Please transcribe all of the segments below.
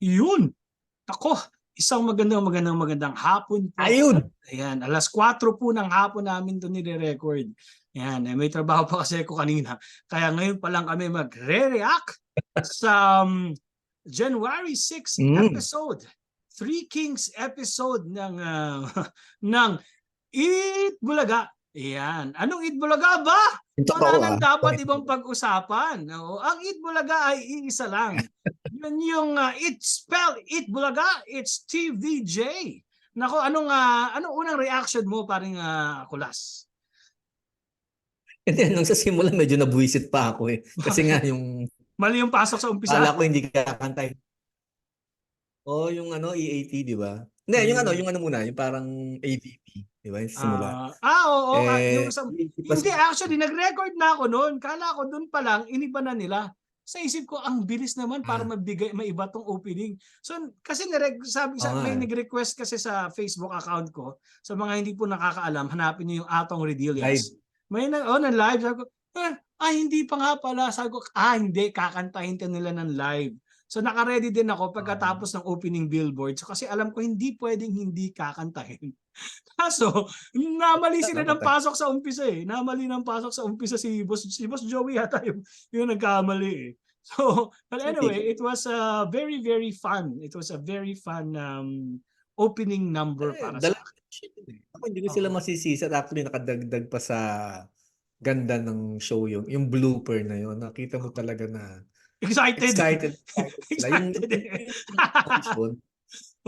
Yun. Ako, isang magandang magandang magandang hapon po. Ayun! Ayan, alas 4 po ng hapon namin ito nire-record. Ayan, eh, may trabaho pa kasi ako kanina. Kaya ngayon pa lang kami magre-react sa um, January 6 Mm. episode. Three Kings episode ng ah, ng Eat Bulaga. Ayan. Anong Eat Bulaga ba? Yung Wala nang ah. dapat ibang pag-usapan. Oo. Ang Eat Bulaga ay iisa lang. Yun yung uh, It Spell Eat Bulaga, it's TVJ. Nako, anong ah, anong unang reaction mo paring uh, kulas? Hindi, nung sa simula medyo nabuisit pa ako eh. Kasi nga yung Mali yung pasok sa umpisa. Kala ko hindi kakantay. Oh, yung ano, EAT, di ba? Hindi, yung Hmm. ano, yung ano muna, yung parang AVP, di ba? Yung simula. Ah, ah, oo. ah, eh, yung sa, hindi, actually, nag-record na ako noon. Kala ko doon pa lang, iniba na nila. Sa isip ko, ang bilis naman para Ah. mabigay, maiba tong opening. So, kasi nireg, sabi, sa, nga may nag-request kasi sa Facebook account ko, sa mga hindi po nakakaalam, hanapin niyo yung Atong Redillas. May na, oh, na live. Sabi ko, eh, ay, hindi pa nga pala. Sabi ko, ah, hindi, kakantahin ka nila ng live. So naka-ready din ako pagkatapos ng opening billboard. So kasi alam ko hindi pwedeng hindi kakantahin. Kaso, namali sila ng pasok sa umpisa eh. Namali ng pasok sa umpisa si Boss, si Boss Joey yata yung, yung nagkamali eh. So, but anyway, it was a very, very fun. It was a very fun um, opening number Eh, para sa eh. Ako hindi ko sila Oo. masisisi. At Actually, nakadagdag pa sa ganda ng show yung yung blooper na yun. Nakita mo talaga na Excited. excited. excited Excited eh. yung-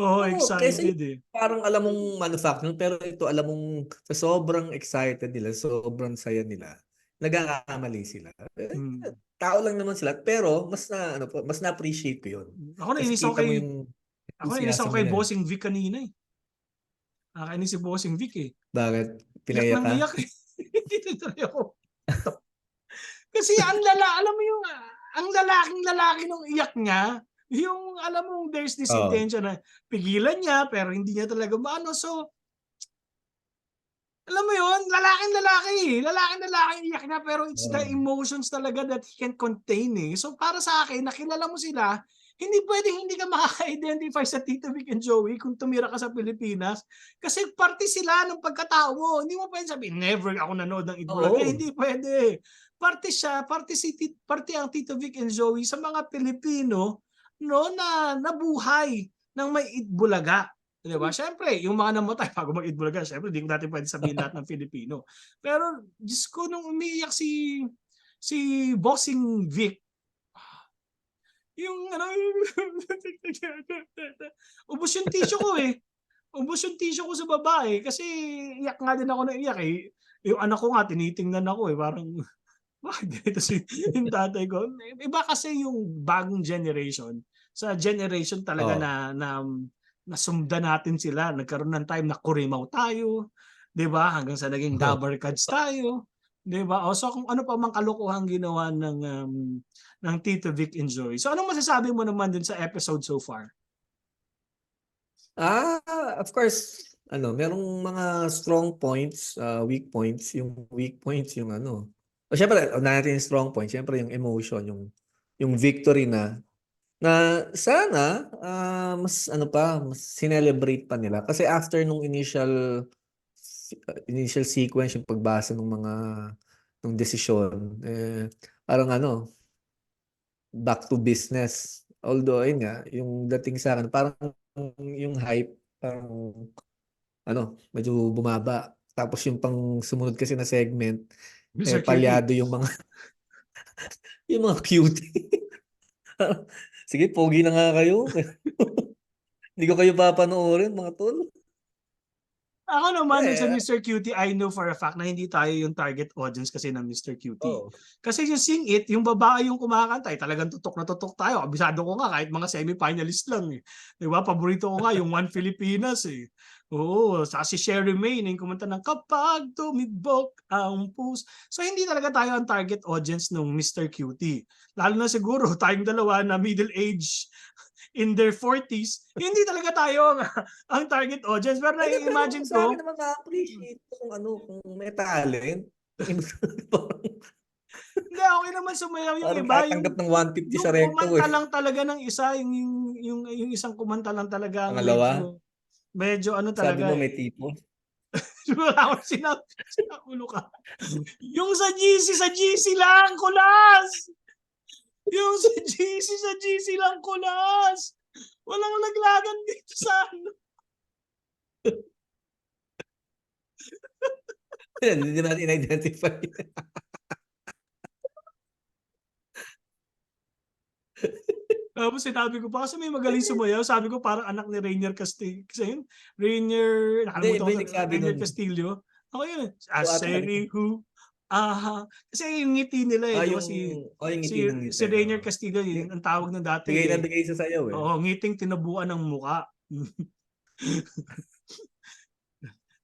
Oo, Oo, excited eh. parang alam mong manufacturing pero ito alam mong sa sobrang excited nila, sobrang saya nila, nagkakamali sila. Eh, Mm. Tao lang naman sila pero mas na ano po, mas na-appreciate ko 'yun. Ako Kasi nainis ako kay, yung ako nainis ako kay. Bossing Vic kanina eh. Nakakainis si Bossing Vic eh. Bakit nang ka? iyak eh. Ako. Kasi ang lala, alam mo yung, ang lalaking lalaki nung iyak niya, yung alam mo there's this Oo. intention na pigilan niya pero hindi niya talaga maano. So, alam mo yun, lalaking lalaki eh. Lalaking lalaki iyak niya pero it's the Oo. emotions talaga that he can contain eh. So para sa akin, nakilala mo sila, hindi pwedeng hindi ka makaka-identify sa Tito Vic and Joey kung tumira ka sa Pilipinas. Kasi parte sila ng pagkatao mo. Hindi mo pwedeng sabihin, never ako nanood ng Itbulaga. Oo. Hindi pwede. Parte siya, parte, si, parte ang Tito Vic and Joey sa mga Pilipino no, na nabuhay ng may Itbulaga. Di ba? Siyempre, yung mga namatay bago mag-Itbulaga, siyempre, hindi ko natin pwede sabihin lahat ng Filipino. Pero, Diyos ko, nung umiiyak si si Bossing Vic, yung ano, ubos yung tissue ko eh. Ubos yung tissue ko sa babae kasi iyak nga din ako na iyak eh. Yung anak ko nga, tinitingnan ako eh. Parang, bakit ganito si yung tatay ko? Iba kasi yung bagong generation. Sa generation talaga Oo. na, na nasumda natin sila. Nagkaroon ng time na kurimaw tayo. 'di ba Hanggang sa naging dabber cards tayo. 'di ba O so kung ano pa mang kalokohan ginawa ng um, ng Tito Vic Enjoy. So anong masasabi mo naman dun sa episode so far? Ah, of course, ano, merong mga strong points, ah, weak points, yung weak points yung ano. O syempre, unahin natin yung strong points, syempre yung emotion, yung yung victory na na sana ah, mas ano pa, mas sinelebrate pa nila. Kasi after nung initial initial sequence yung pagbasa ng mga ng desisyon eh parang ano back to business. Although ayun nga yung dating sa akin parang yung hype parang ano medyo bumaba. Tapos yung pang sumunod kasi na segment Mr. eh palyado yung mga yung mga cutie sige pogi na nga kayo hindi ko kayo papanoorin mga tol Ako naman, dun sa Eh. Mr. Cutie, I know for a fact na hindi tayo yung target audience kasi ng Mr. Cutie. oh. Kasi yung Sing It, yung babae yung kumakanta, eh, talagang tutok na tutok tayo. Abisado ko nga kahit mga semi-finalist lang. Eh. Di ba? Paborito ko nga yung One Filipinas eh. Oo, sa si Sherry May yung kumanta ng Kapag tumibok ang puso. So hindi talaga tayo ang target audience ng Mr. Cutie. Lalo na siguro tayong dalawa na middle age in their 40s, hindi talaga tayo ang, ang target audience. Pero Ay, pero na-imagine sa ko, akin naman na-appreciate ko kung ano, kung may talent. Hindi, okay naman sumayaw yung Parang iba. Yung, ng 150 yung sa recto kumanta eh. lang talaga ng isa, yung, yung, yung, yung isang kumanta lang talaga. ang Pangalawa? Medyo, medyo ano Sabi talaga. mo eh. may tipo. Wala. Sinakulo ka. Yung sa GC, sa GC lang, kulas! Yung sa GC, sa GC lang, kulas! Walang laglagan dito sa ano. Hindi natin identify. Tapos sinabi ko pa kasi may magaling sumayaw. Sabi ko parang anak ni Rainier Castillo. Kasi yun, Rainier, nakalimutan ko yung sa- Rainier. Castillo. Ako yun. Aseri who, aha. Kasi yung ngiti nila eh. Ah, yung, si, oh, yung si, ngiti ng ngiti. si Rainier Castillo, yun ang tawag ng dati. Bigay na eh. bigay sa sayaw eh. Oo, ngiting tinabuan ng muka.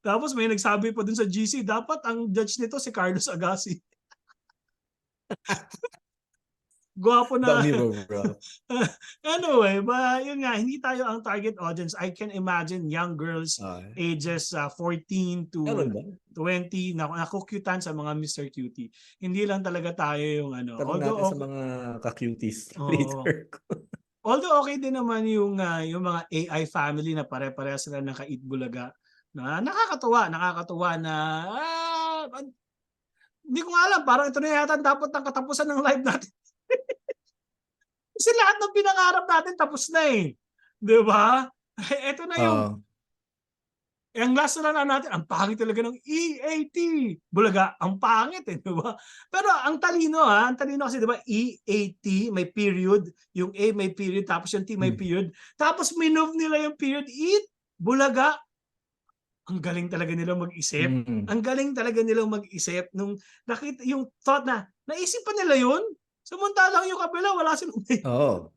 Tapos may nagsabi pa dun sa GC, dapat ang judge nito si Carlos Agassi. Gwapo na. Dami bro. anyway, but yun nga, hindi tayo ang target audience. I can imagine young girls Ah, ages uh, 14 to Ganun ba? 20 na nakukyutan sa mga Mr. Cutie. Hindi lang talaga tayo yung ano. Tanong Although, natin sa okay, mga ka-cuties Oo. later. although okay din naman yung ah, yung mga AI family na pare-pareha sila ng Kait Bulaga. Na nakakatuwa, nakakatuwa na ah, hindi ko nga alam, parang ito na yata dapat ang katapusan ng live natin. Kasi lahat ng pinangarap natin tapos na eh. 'Di ba? Ito na yung. Eh, ang last na lang natin, ang pangit talaga ng EAT. Bulaga, ang pangit eh, di ba? Pero ang talino ha, ang talino kasi di ba, EAT, may period, yung A may period, tapos yung T may Hmm. period, tapos minove nila yung period, eat, bulaga. Ang galing talaga nila mag-isip. Mm. Ang galing talaga nilang mag-isip nung nakita yung thought na, naisip pa nila yun? Samantalang yung kabila, wala silang Oo.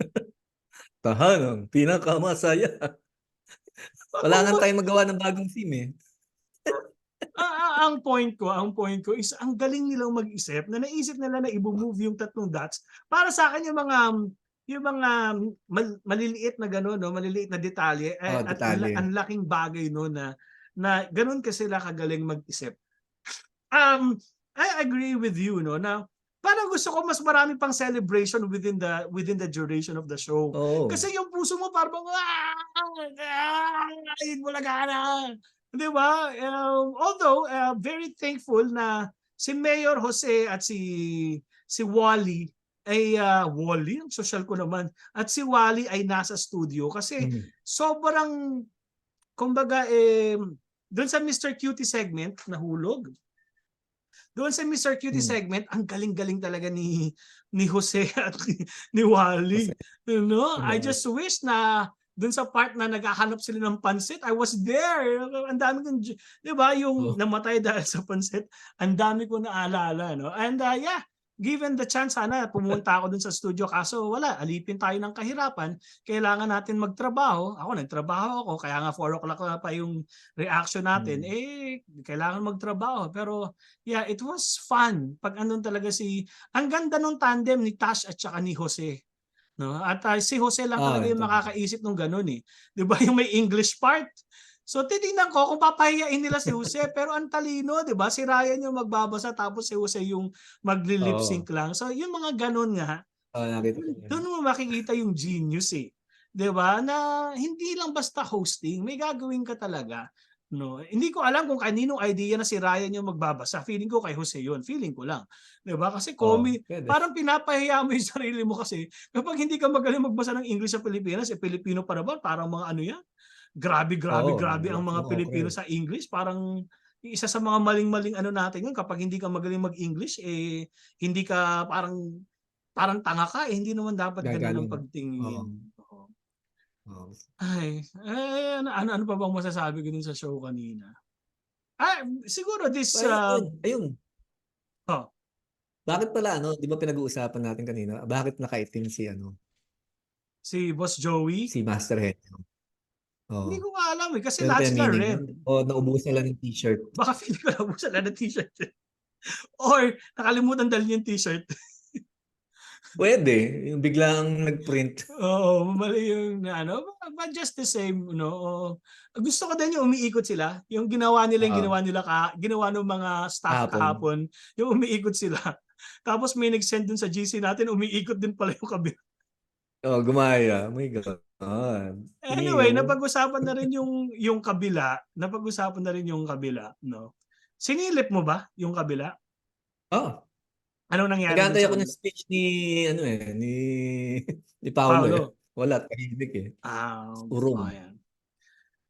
Tahan, ang pinakamasaya. Wala nga tayong magawa ng bagong theme eh. Ah, ah, ang point ko, ang point ko is ang galing nilang mag-isip na naisip nila na i-move yung tatlong dots. Para sa akin yung mga yung mga mal- maliliit na gano'n, no, maliliit na detalye, eh, Oh, at detalye. ang, ang laking bagay no na na gano'n kasi sila kagaling mag-isip. Um, I agree with you no na parang gusto ko mas marami pang celebration within the within the duration of the show. Oo. Kasi yung puso mo parang ah, ah, wala ka na. Di ba? Um, although, uh, very thankful na si Mayor Jose at si si Wally ay uh, Wally, ang social ko naman, at si Wally ay nasa studio kasi Mm. sobrang kumbaga eh doon sa Mr. Cutie segment nahulog. Doon sa Mr. Cutie Hmm. segment, ang galing-galing talaga ni ni Jose at ni, ni Wally. You know, I Oo. just wish na doon sa part na naghahanap sila ng pansit, I was there. Ang dami kong, di ba, yung Oh. namatay dahil sa pansit, ang dami ko naalala, no? And uh, yeah, given the chance, sana pumunta ako dun sa studio. Kaso wala, alipin tayo ng kahirapan. Kailangan natin magtrabaho. Ako, nagtrabaho ako. Kaya nga 4 o'clock na pa yung reaction natin. Hmm. Eh, kailangan magtrabaho. Pero yeah, it was fun. Pag andun talaga si... Ang ganda nung tandem ni Tash at saka ni Jose. No? At uh, si Jose lang Ah, talaga yung ito. makakaisip ng ganun eh. 'Di ba yung may English part? So titingnan ko kung papahiyain nila si Jose pero ang talino, 'di ba? Si Ryan yung magbabasa tapos si Jose yung magli-lip sync lang. So yung mga ganun nga, Oo, nakita ko doon mo makikita yung genius eh. 'Di ba? Na hindi lang basta hosting, may gagawin ka talaga. No, hindi ko alam kung kaninong idea na si Ryan yung magbabasa. Feeling ko kay Jose yun. Feeling ko lang. 'Di ba? Kasi comi, pwede. parang pinapahiya mo yung sarili mo kasi kapag hindi ka magaling magbasa ng English sa Pilipinas, eh Pilipino pa naman, parang mga ano yan. Grabe, grabe, Oo, grabe ang mga oo, Pilipino okay. sa English. Parang yung isa sa mga maling-maling ano natin yun, kapag hindi ka magaling mag-English, eh hindi ka parang parang tanga ka, eh hindi naman dapat ganun ang pagtingin. Oo. Oo. Ay, eh, ano, ano, ano pa bang masasabi ko dun sa show kanina? Ah, siguro this, Ayun, uh, ayun. Oh. Bakit pala ano, 'di ba pinag-uusapan natin kanina? Bakit nakaitim si ano, si Boss Joey, si Master Head? Oo. hindi ko nga alam eh, kasi Pero lahat sila red. O naubusan lang ng t-shirt. Baka feeling ko nabusan lang ng t-shirt. Or nakalimutan dalhin yung t-shirt. Pwede, yung biglang nag-print. Oo, mali yung ano, but just the same, no. oo. Gusto ko din yung umiikot sila, yung ginawa nila yung Oo. ginawa nila ka, ginawa ng mga staff Kahapon. kahapon, yung umiikot sila. Tapos may nag-send dun sa GC natin, umiikot din pala yung kabila. Oh, gumaya. Oh my God. Anyway, Iyo. napag-usapan na rin yung yung kabila, napag-usapan na rin yung kabila, no. Sinilip mo ba yung kabila? Oh, Anong nangyari sa ako ng speech ni, ano eh, ni, ni Paolo, eh. Paolo. Wala, tahimik eh. Ah, Urong. ayan.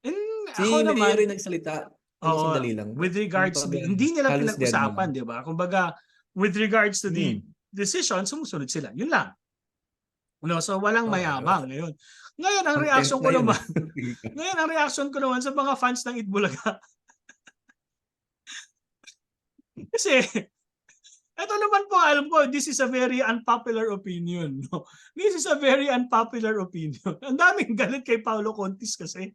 And Si ako naman, yung nagsalita. Ano, Oo, sandali lang. with regards to the, Kumbaga, hindi nila pinag-usapan, di ba? Kumbaga, with regards to the Hmm. decision, sumusunod sila. Yun lang. No, so walang mayabang ngayon. Ngayon ang reaction ko naman, ngayon ang reaction ko naman sa mga fans ng Itbulaga. Kasi ito naman po alam ko, this is a very unpopular opinion. No? This is a very unpopular opinion. Ang daming galit kay Paulo Contis kasi.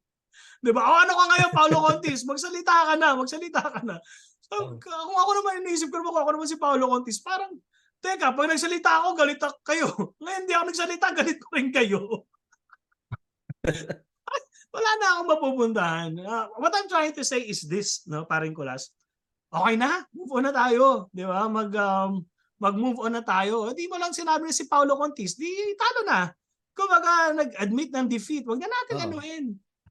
'Di ba? O ano ka ngayon, Paulo Contis? Magsalita ka na, magsalita ka na. So, Oh. kung ako naman iniisip ko naman kung ako naman si Paulo Contis, parang Teka, pag nagsalita ako, galit ako kayo. Ngayon hindi ako nagsalita, galit ko rin kayo. Wala na akong mapupuntahan. Ah, what I'm trying to say is this, no, paring kulas. Okay na, move on na tayo, 'di ba? Mag um, mag-move on na tayo. Hindi mo lang sinabi na si Paulo Contis, di talo na. Kumbaga nag-admit ng defeat. Wag na natin Oo. anuhin.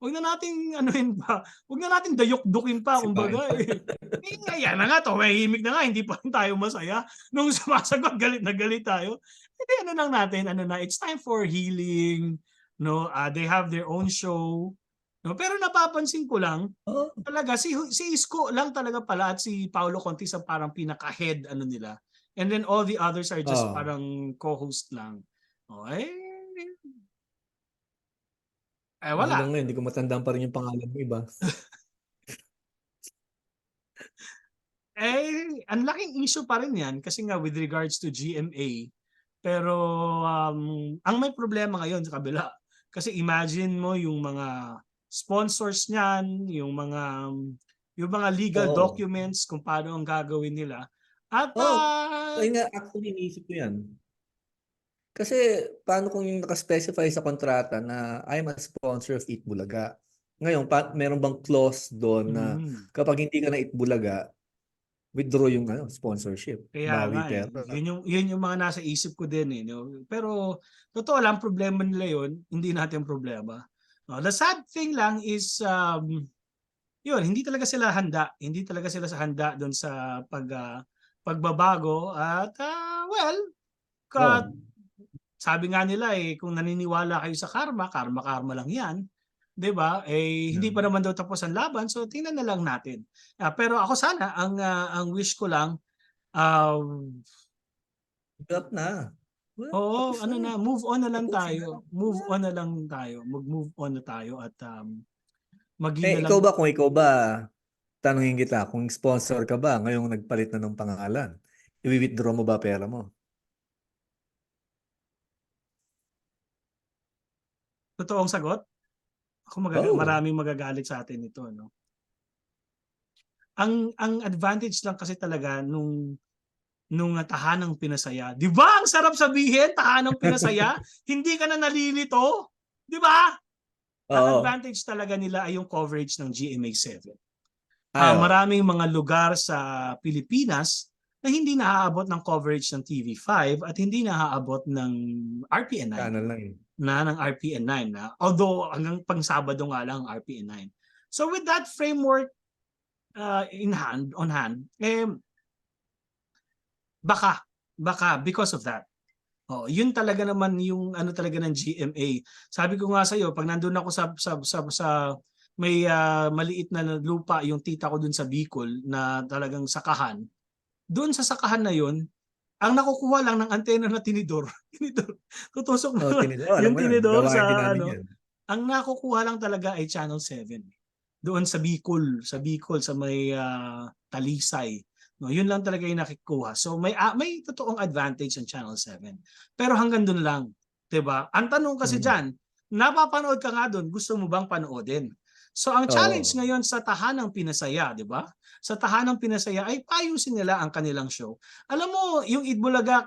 Wag na nating anuhin pa. Wag na natin dayok-dukin pa kumbaga. Eh. Eh, nga, yan na nga, tumahimik na nga, hindi pa rin tayo masaya. Nung sumasagot, galit na galit tayo. Hindi, ano lang natin, ano na, it's time for healing. No, Ah, they have their own show. No, pero napapansin ko lang, Oh, talaga si si Isko lang talaga pala at si Paolo Contis ang parang pinaka-head ano nila. And then all the others are just Oo. parang co-host lang. Oh, eh, wala. hanggang ngayon, hindi ko matandaan pa rin yung pangalan mo iba. Eh, ang laking issue pa rin yan kasi nga with regards to GMA. Pero um, ang may problema ngayon sa kabila. Kasi imagine mo yung mga sponsors niyan, yung mga yung mga legal Oo. documents kung paano ang gagawin nila. At ah, Ay nga, actually, iniisip ko yan. Kasi, paano kung yung nakaspecify sa kontrata na I'm a sponsor of Eat Bulaga? Ngayon, pa, meron bang clause doon na mm, kapag hindi ka na Eat Bulaga, withdraw yung ano, sponsorship. kaya nga, eh. yun yung yun yung mga nasa isip ko din eh, no? Pero totoo lang problema nila yun, hindi natin problema. No, the sad thing lang is um yun, hindi talaga sila handa. Hindi talaga sila sa handa doon sa pag ah, pagbabago at ah, well, ka, Oh. Sabi nga nila eh kung naniniwala kayo sa karma, karma karma lang 'yan. 'Di ba? Eh hindi pa Yeah. naman daw tapos ang laban, so tingnan na lang natin. Ah, pero ako sana ang ah, ang wish ko lang um Drop na. Wala, Oo, ano na, move on na lang tayo. Move on na lang tayo. Mag-move on na tayo at um, maging Eh, na lang. ikaw ba, kung ikaw ba, tanungin kita, kung sponsor ka ba, ngayong nagpalit na ng pangalan, i-withdraw mo ba pera mo? Totoong sagot? Ako magaga- Oo. maraming magagalit sa atin ito, no. Ang ang advantage lang kasi talaga nung nung ah, tahanang pinasaya. 'Di ba? Ang sarap sabihin, tahanang pinasaya. Hindi ka na nalilito. 'Di ba? Ang advantage talaga nila ay yung coverage ng GMA7. Ay, Ah, maraming mga lugar sa Pilipinas na hindi naaabot ng coverage ng TV5 at hindi naaabot ng RPN9 Channel lang yun. Na ng RPN9 na although hanggang pang Sabado nga lang ang RPN9. So with that framework uh, in hand on hand eh baka baka because of that. Oh, yun talaga naman yung ano talaga ng GMA. Sabi ko nga sa iyo, pag nandoon ako sa sa sa, sa may ah, maliit na lupa yung tita ko dun sa Bicol na talagang sakahan. Doon sa sakahan na yun, ang nakukuha lang ng antena na tinidor. tinidor. Tutusok Oh, na tinidor. Yung mo tinidor sa ano, yan. ang nakukuha lang talaga ay Channel 7. Doon sa Bicol, sa Bicol sa may ah, Talisay. No, yun lang talaga yung nakikuha. So may ah, may totoong advantage ang Channel 7. Pero hanggang doon lang, 'di ba? Ang tanong kasi Mm. diyan, napapanood ka nga doon, gusto mo bang panoodin? So ang challenge Oo. ngayon sa tahanang pinasaya, 'di ba? Sa tahanang pinasaya ay payusin nila ang kanilang show. Alam mo, yung Itbulaga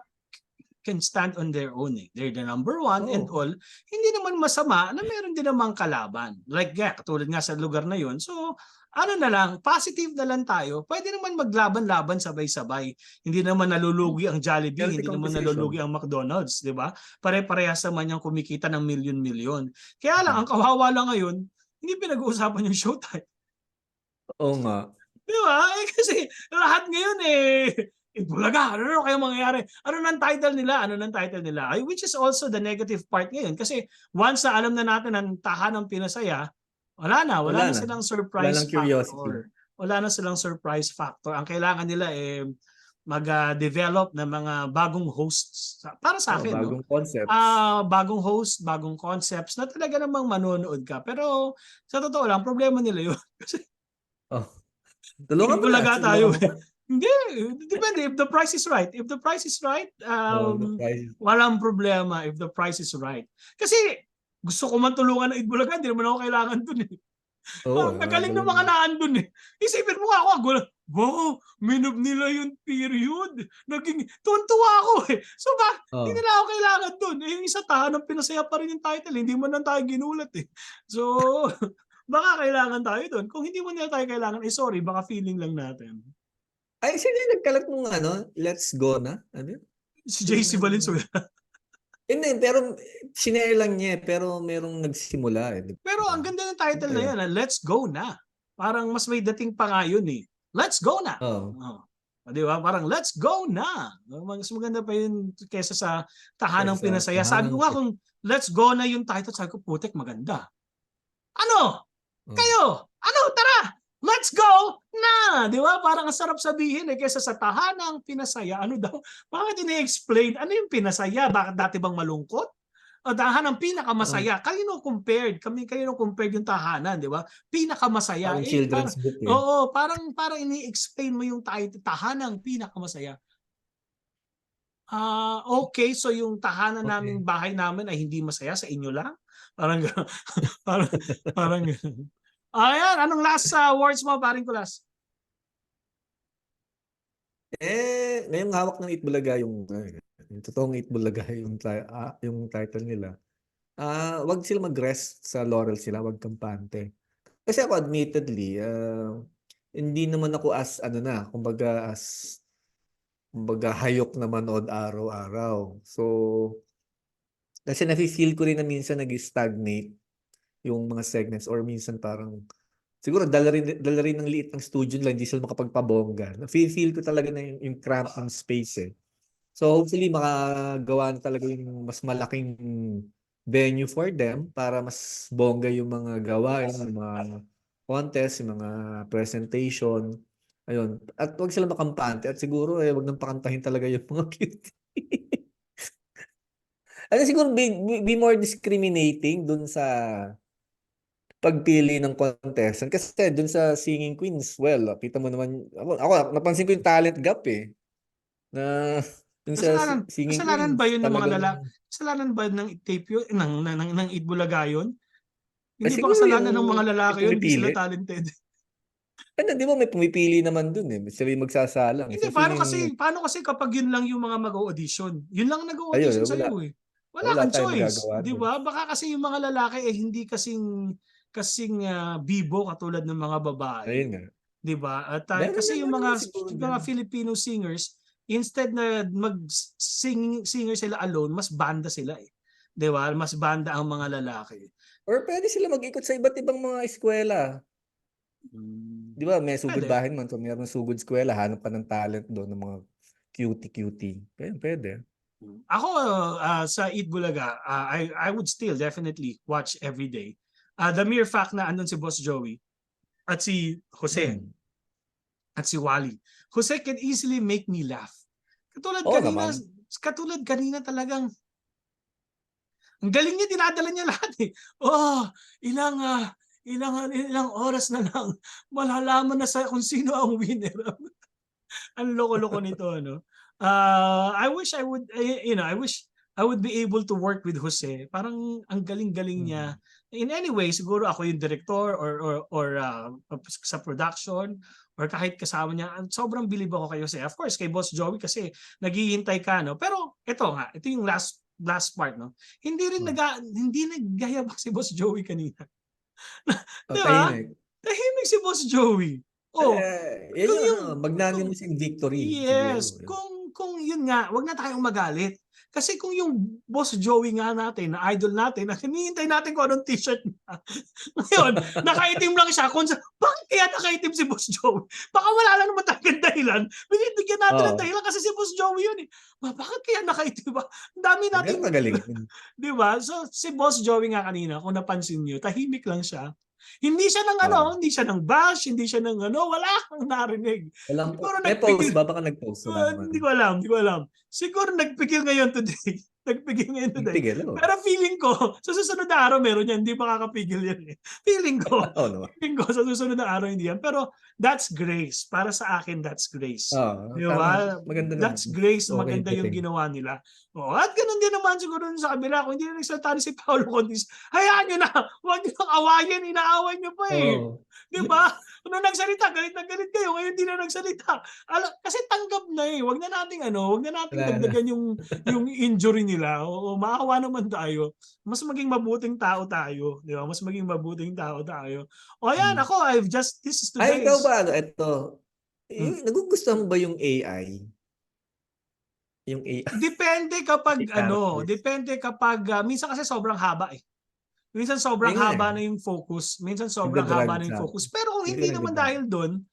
can stand on their own eh. They're the number one and Oo. all. Hindi naman masama na meron din namang kalaban. Like yeah, katulad nga sa lugar na yon. So ano na lang, positive na lang tayo. Pwede naman maglaban-laban sabay-sabay. Hindi naman nalulugi ang Jollibee, Healthy hindi naman nalulugi ang McDonald's, di ba? Pare-parehas naman yung kumikita ng milyon-milyon. Kaya lang, Hmm. ang kawawa lang ngayon, hindi pinag-uusapan yung showtime. Oo nga. Di ba? Eh, kasi lahat ngayon eh, Ibulaga, ano na kaya mangyayari? Ano nang title nila? Ano nang title nila? Ay, which is also the negative part ngayon. Kasi once na alam na natin ang tahanang pinasaya, wala na. Wala, Wala na, na. silang surprise Wala curiosity. factor. Wala na silang surprise factor. Ang kailangan nila eh mag-develop ng mga bagong hosts. Para sa Oo, akin, no? bagong concept. Ah, bagong host, bagong concepts na talaga namang manonood ka. Pero sa totoo lang, problema nila yun. Tulungan mo Ibulaga na. tayo. Mo. Hindi, depende if the price is right. If the price is right, the um, price. walang problema if the price is right. Kasi gusto ko man tulungan ng Itbulaga, hindi naman ako kailangan dun eh. Oo, Ang galing ng mga naandun eh. Isipin mo ako, gulo, wow, minob nila yung period. Naging, tuwan-tuwa ako eh. So ba, Oo. hindi nila ako kailangan dun. Eh, yung isa tahanang pinasaya pa rin yung title. Hindi man lang tayo ginulat eh. So, baka kailangan tayo dun. Kung hindi mo nila tayo kailangan, eh sorry, baka feeling lang natin. Ay, sino yung nagkalat nung ano? Let's go na? Ano yun? Si JC Valenzuela. Hindi, pero sinare lang niya eh, pero merong nagsimula eh. Pero ang ganda ng title na yan, ah, Let's Go Na. Parang mas may dating pa nga yun eh. Let's go na. Oh. O, Di ba? Parang let's go na. Mas maganda pa yun kesa sa tahanang Kesa pinasaya. Sabi ko nga kung let's go na yung title, sabi ko, putek maganda. Ano? Oh. Kayo? Ano? Tara! Let's go na! Di ba? Parang ang sarap sabihin eh, kesa sa tahanang pinasaya. Ano daw? Bakit ini-explain? Ano yung pinasaya? Bakit dati bang malungkot? O tahanang pinakamasaya. Kanino compared? Kami kanino compared yung tahanan, di ba? Pinakamasaya. Parang Eh, children's book eh. Oo, parang parang ini-explain mo yung title, tahanang pinakamasaya. Ah, okay, so yung tahanan Okay. naming bahay namin ay hindi masaya sa inyo lang? Parang parang parang gano'n. Ayan, anong last uh, words mo, paring kulas? Eh, ngayong hawak ng Itbulaga yung, eh, yung totoong Itbulaga yung, ah, yung title nila. Ah, wag sila mag-rest sa laurel sila, wag kampante. Kasi ako admittedly, ah, hindi naman ako as ano na, kumbaga as kumbaga hayok na manood araw-araw. So kasi nafe-feel ko rin na minsan nag-stagnate yung mga segments or minsan parang siguro dala rin, dala rin ng liit ng studio nila, hindi sila makapagpabongga. Nafe-feel ko talaga na yung, yung cramp ng space eh. So hopefully makagawa na talaga yung mas malaking venue for them para mas bongga yung mga gawain, yung mga contest, yung mga presentation. Ayun. At wag sila makampante. At siguro, eh, wag nang pakantahin talaga yung mga cute. ano siguro, be, be- be more discriminating dun sa pagpili ng contestant. Kasi dun sa Singing Queens, well, kita mo naman, ako, ako napansin ko yung talent gap eh. Na, dun sa Kasalanan- Singing kasalanan Queens, ba yun ng mga lalaki? Kasalanan ba ng tape yun, ng, ng, ng, ng Itbulaga yun? Hindi ba kasalanan yung ng mga lalaki yun? Hindi sila talented. Ano, di ba may pumipili naman dun eh. Yung magsasalang. Hindi, paano kasi, paano kasi kapag yun lang yung mga mag-audition? Yun lang nag-audition Ayun, sa wala. iyo eh. Wala, Wala kang choice. Di ba? Baka kasi yung mga lalaki eh hindi kasing kasing ah, bibo katulad ng mga babae. Ayun nga. 'di ba? At Meron kasi yung mga yung mga. Filipino singers instead na mag sing singer sila alone, mas banda sila eh. 'Di ba? Mas banda ang mga lalaki. Or pwede sila mag-ikot sa iba't ibang mga eskwela. Di ba, may sugod Pwede. bahin man. So, mayroong sugod eskwela. Hanap ka ng talent doon ng mga cutie-cutie. Pwede, pwede. Ako ah, sa Eat Bulaga, ah, I I would still definitely watch every day. Ah, the mere fact na andun si Boss Joey at si Jose Hmm. at si Wally. Jose can easily make me laugh. Katulad Oo kanina, naman. katulad kanina talagang ang galing niya, dinadala niya lahat eh. Oh, ilang ah, ilang ilang oras na lang malalaman na sa kung sino ang winner. ang loko-loko nito ano. Uh, I wish I would eh, you know, I wish I would be able to work with Jose. Parang ang galing-galing niya. In any way, siguro ako yung director or or or uh, sa production or kahit kasama niya, ang sobrang bilib ako kay Jose. Of course, kay Boss Joey kasi naghihintay ka no. Pero ito nga, ito yung last last part no. Hindi rin Hmm. naga hindi naggayabak si Boss Joey kanina. O, Di ba? tahimik. Si Boss Joey. Oh, Eh, yun kung yung, yung- magnanimous in victory. Yes, kung kung yun nga, wag na tayong magalit. Kasi kung yung boss Joey nga natin, na idol natin, na hinihintay natin kung anong t-shirt niya. Ngayon, nakaitim lang siya. Kung sa, bakit kaya nakaitim si boss Joey? Baka wala lang naman tayong dahilan. Binibigyan natin ng Oo. dahilan kasi si boss Joey yun eh. Ba, bakit kaya nakaitim ba? Ang dami natin, Ganun kagaling. di ba? So, si boss Joey nga kanina, kung napansin niyo, tahimik lang siya. Hindi siya ng ano, Oo. hindi siya ng bash, hindi siya ng ano, wala kang narinig. Walang, Siguro nagpigil- post ba? Baka nag-post. Ah, naman. hindi ko alam, hindi ko alam. Siguro nagpigil ngayon today. nagpigil ngayon today. Nagpigil, oh. Pero feeling ko, sa susunod na araw meron yan, hindi makakapigil yan eh. Feeling ko, Oo, no? feeling ko sa susunod na araw hindi yan. Pero that's grace. Para sa akin, that's grace. Oo, Di tama. ba? Maganda naman. That's grace. Okay, Maganda yung ginawa nila. O, at ganun din naman siguro sa kabila. Kung hindi na nagsalita si Paolo Contis, hayaan nyo na. Huwag nyo nang awayan. Inaaway nyo pa eh. Oo. Di ba? Nung nagsalita, galit na galit kayo. Ngayon hindi na nagsalita. Ala, kasi tanggap na eh. Huwag na nating ano, huwag na nating Wala na. dagdagan yung, yung injury nila. Oo, maawa naman tayo. Mas maging mabuting tao tayo. Di ba? Mas maging mabuting tao tayo. O yan, Hmm. ako, I've just, this is Ay, today's. ikaw ba? Ano, eto. Hmm. Yung, nagugustuhan mo ba yung AI? Yung AI? Depende kapag ano, depende kapag, ah, minsan kasi sobrang haba eh. Minsan sobrang Ayun haba eh. na yung focus. Minsan sobrang haba na yung focus. Pero kung Hindi naman dahil doon,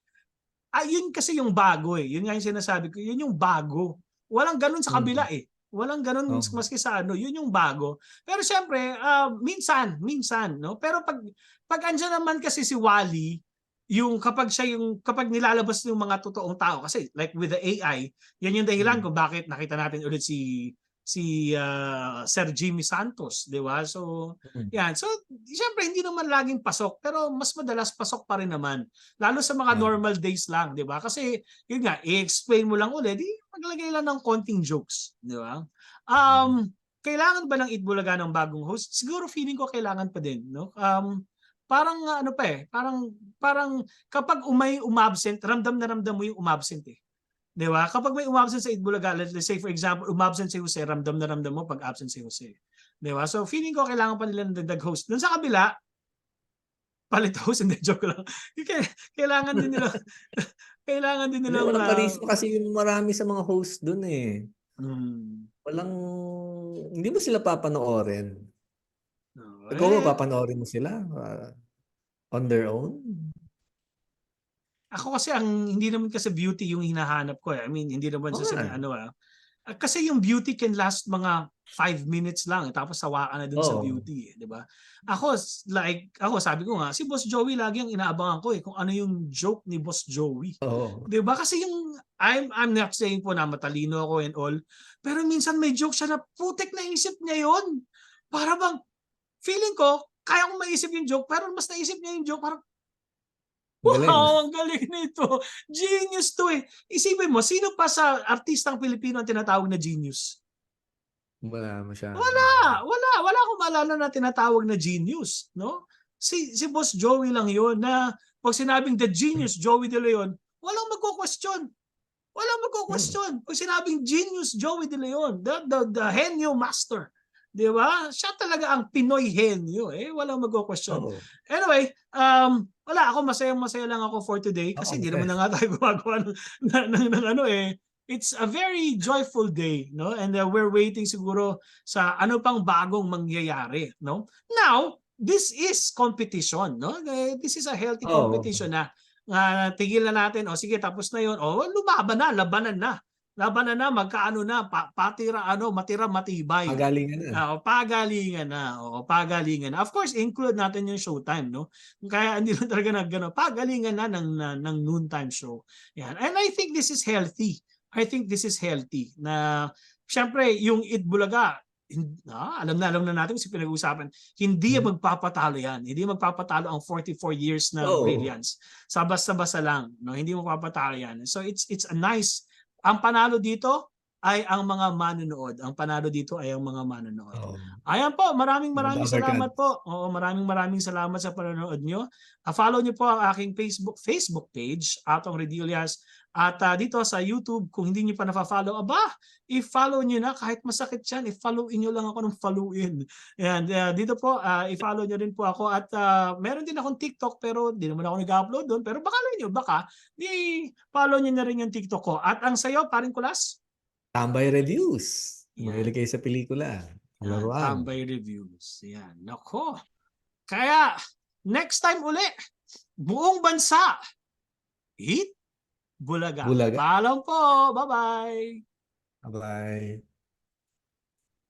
ay yun kasi yung bago eh. Yun nga yung sinasabi ko, yun yung bago. Walang ganun sa Mm. kabila eh. Walang ganun Oo. maski sa ano, yun yung bago. Pero syempre, ah, minsan, minsan, no? Pero pag pag andyan naman kasi si Wally, yung kapag siya yung kapag nilalabas yung mga totoong tao kasi like with the AI, yan yung dahilan Mm. kung bakit nakita natin ulit si si ah, Sir Jimmy Santos, 'di ba? So, Mm. yan. So, syempre hindi naman laging pasok, pero mas madalas pasok pa rin naman. Lalo sa mga Yeah. normal days lang, 'di ba? Kasi yun nga, i-explain mo lang ulit, di maglagay lang ng konting jokes, 'di ba? Um, kailangan ba ng Itbulaga ng bagong host? Siguro feeling ko kailangan pa din, no? Um, parang ano pa eh, parang parang kapag umay umabsent, ramdam na ramdam mo yung umabsent eh. 'Di ba? Kapag may umabsent sa Itbulaga, let's let's say for example, umabsent si Jose, ramdam na ramdam mo pag absent si Jose. 'Di ba? So feeling ko kailangan pa nila ng dagdag host. Doon sa kabila, palit host, hindi joke lang. Kailangan din nila kailangan din nila walang karisma kasi yung marami sa mga host dun eh. Hmm. Walang, hindi mo sila papanoorin. No, Ikaw ba papanoorin mo sila? ah, on their own? Ako kasi ang hindi naman kasi beauty yung hinahanap ko eh. I mean, hindi naman Oo sa nga. ano ah. Ah, Kasi yung beauty can last mga five minutes lang eh, tapos sawa ka na dun sa Oo. beauty eh, di ba? Ako like ako sabi ko nga si Boss Joey lagi ang inaabangan ko eh kung ano yung joke ni Boss Joey. Oo. 'Di ba? Kasi yung I'm I'm not saying po na matalino ako and all, pero minsan may joke siya na putek na isip niya 'yon. Para bang feeling ko kaya kong maisip yung joke pero mas naisip niya yung joke parang Galing. Wow, ang galing nito. Genius to eh. Isipin mo, sino pa sa artistang Pilipino ang tinatawag na genius? Wala masyado. Wala, wala, wala akong maalala na tinatawag na genius, no? Si si Boss Joey lang 'yon na pag sinabing the genius Joey De Leon, walang magko-question. Walang magko-question. Pag sinabing genius Joey De Leon, the the, the henyo master, 'di ba? Siya talaga ang Pinoy henyo, eh, walang magko-question. Oo. Anyway, um, wala ako masayang masaya lang ako for today kasi Ako, hindi masaya. naman na nga tayo gumagawa ng, ng, ng, ng ano eh. It's a very joyful day, no? And uh, we're waiting siguro sa ano pang bagong mangyayari, no? Now, this is competition, no? Eh, This is a healthy competition na uh, tigil na natin, o sige, tapos na yon o lumaban na, labanan na. Labanan na, magkaano na, pa, patira, ano, matira, matibay. Pagalingan na. Oo, pagalingan na. Oo, pagalingan na. Of course, include natin yung showtime, no? Kaya hindi lang talaga nagano, pagalingan na ng, na, ng noontime show. Yan. And I think this is healthy. I think this is healthy. Na, syempre, yung Itbulaga, hin- ah, alam na alam na natin kasi pinag-uusapan, hindi Hmm. magpapatalo yan. Hindi magpapatalo ang 44 years na Oo. brilliance. Sa basta-basta lang, no? Hindi magpapatalo yan. So it's it's a nice ang panalo dito ay ang mga manonood. Ang panalo dito ay ang mga manonood. Oo. Ayan po, maraming maraming Bumper salamat po. Oo, maraming maraming salamat sa panonood nyo. Ah, follow nyo po ang aking Facebook Facebook page, Atong Redillas. At ah, dito sa YouTube, kung hindi nyo pa nafa-follow, aba, i-follow nyo na kahit masakit yan. I-follow nyo lang ako ng followin. Ayan, ah, dito po, ah, i-follow nyo rin po ako. At ah, meron din akong TikTok pero di naman ako nag-upload doon. Pero baka nyo, baka, di follow nyo na rin yung TikTok ko. At ang sayo, paring kulas? Tambay reviews. Yan. Mahilig kayo sa pelikula. Yan, Laruan. tambay reviews. Yan. Nako. Kaya, next time uli, buong bansa, eat Bulaga. Bulaga. Paalam po. Bye-bye. Bye-bye.